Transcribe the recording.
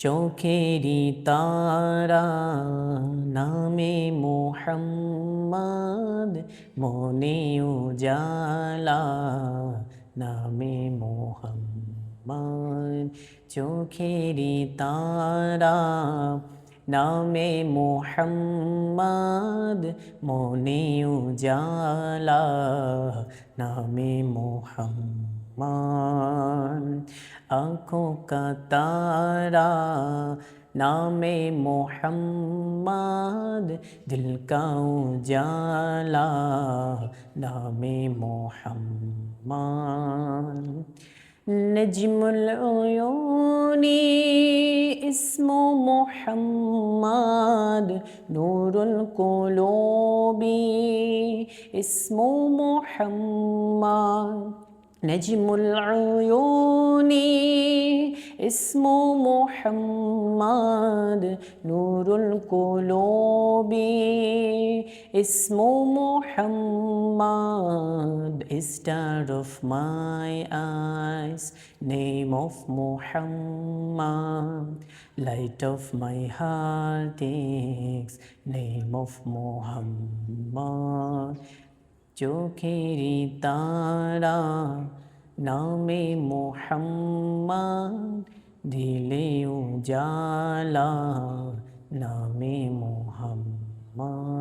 চোখেরি তারা নামে মোহাম্মদ, মনে উজালা নামে মোহাম্মদ। চোখেরি তারা নামে মোহাম্মদ, মনে উজালা নামে মোহাম্মদ। आँखों का तारा नामे मोहम्मद दिल का उजाला नामे Mohammad Najmul Uyuni इसमो Mohammad Nurul कुलूबी इसमो Mohammad نجم العيون اسم محمد نور القلوب اسم محمد star of my eyes name of Muhammad light of my heart is name of Muhammad চোখেরি তারা নামে মোহাম্মদ দিলে উজালা নামে মোহাম্মদ।